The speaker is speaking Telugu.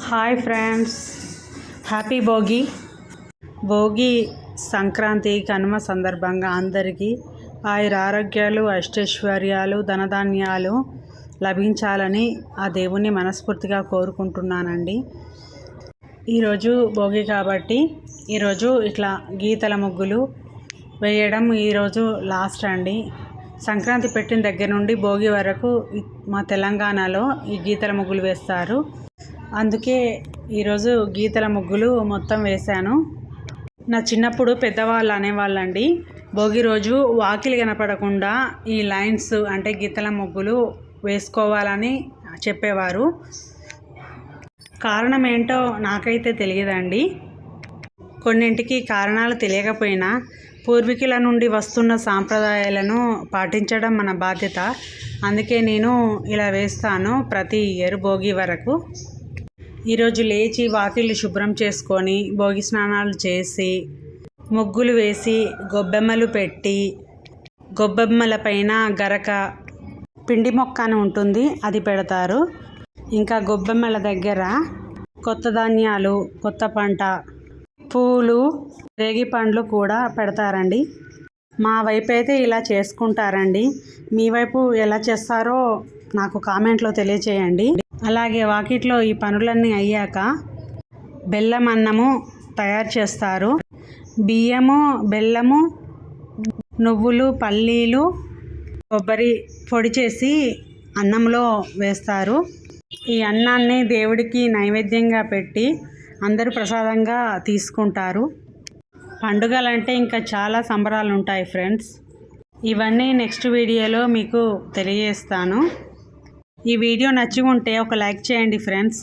Hi friends. Happy Bhogi. Bhogi Sankranti Kanuma సందర్భంగా అందరికీ ఆయుర ఆరోగ్యాలు అష్టైశ్వర్యాలు ధనధాన్యాలు లభించాలని ఆ దేవుణ్ణి మనస్ఫూర్తిగా కోరుకుంటున్నానండి. ఈరోజు భోగి కాబట్టి ఈరోజు ఇట్లా గీతల ముగ్గులు వేయడం ఈరోజు లాస్ట్ అండి. సంక్రాంతి పెట్టిన దగ్గర నుండి భోగి వరకు మా తెలంగాణలో ఈ గీతల ముగ్గులు వేస్తారు. అందుకే ఈరోజు గీతల ముగ్గులు మొత్తం వేశాను. నా చిన్నప్పుడు పెద్దవాళ్ళు అనేవాళ్ళండి. భోగి రోజు వాకిలి కనపడకుండా ఈ లైన్స్ అంటే గీతల ముగ్గులు వేసుకోవాలని చెప్పేవారు. కారణం ఏంటో నాకైతే తెలియదండి. కొన్నింటికి కారణాలు తెలియకపోయినా పూర్వీకుల నుండి వస్తున్న సాంప్రదాయాలను పాటించడం మన బాధ్యత. అందుకే నేను ఇలా వేస్తాను ప్రతి ఇయర్ భోగి వరకు. ఈరోజు లేచి వాకిళ్ళు శుభ్రం చేసుకొని భోగి స్నానాలు చేసి ముగ్గులు వేసి గొబ్బెమ్మలు పెట్టి గొబ్బెమ్మల పైన గరక పిండి మొక్క అని ఉంటుంది అది పెడతారు. ఇంకా గొబ్బెమ్మల దగ్గర కొత్త ధాన్యాలు కొత్త పంట పూలు రేగి పండ్లు కూడా పెడతారండి. మా వైపు అయితే ఇలా చేసుకుంటారండి. మీ వైపు ఎలా చేస్తారో నాకు కామెంట్లో తెలియచేయండి. అలాగే వాకిట్లో ఈ పనులన్నీ అయ్యాక బెల్లం అన్నము తయారు చేస్తారు. బియ్యము బెల్లము నువ్వులు పల్లీలు కొబ్బరి పొడి చేసి అన్నంలో వేస్తారు. ఈ అన్నాన్ని దేవుడికి నైవేద్యంగా పెట్టి అందరూ ప్రసాదంగా తీసుకుంటారు. పండుగలంటే ఇంకా చాలా సంబరాలు ఉంటాయి ఫ్రెండ్స్. ఇవన్నీ నెక్స్ట్ వీడియోలో మీకు తెలియజేస్తాను. ఈ వీడియో నచ్చి ఉంటే ఒక లైక్ చేయండి ఫ్రెండ్స్.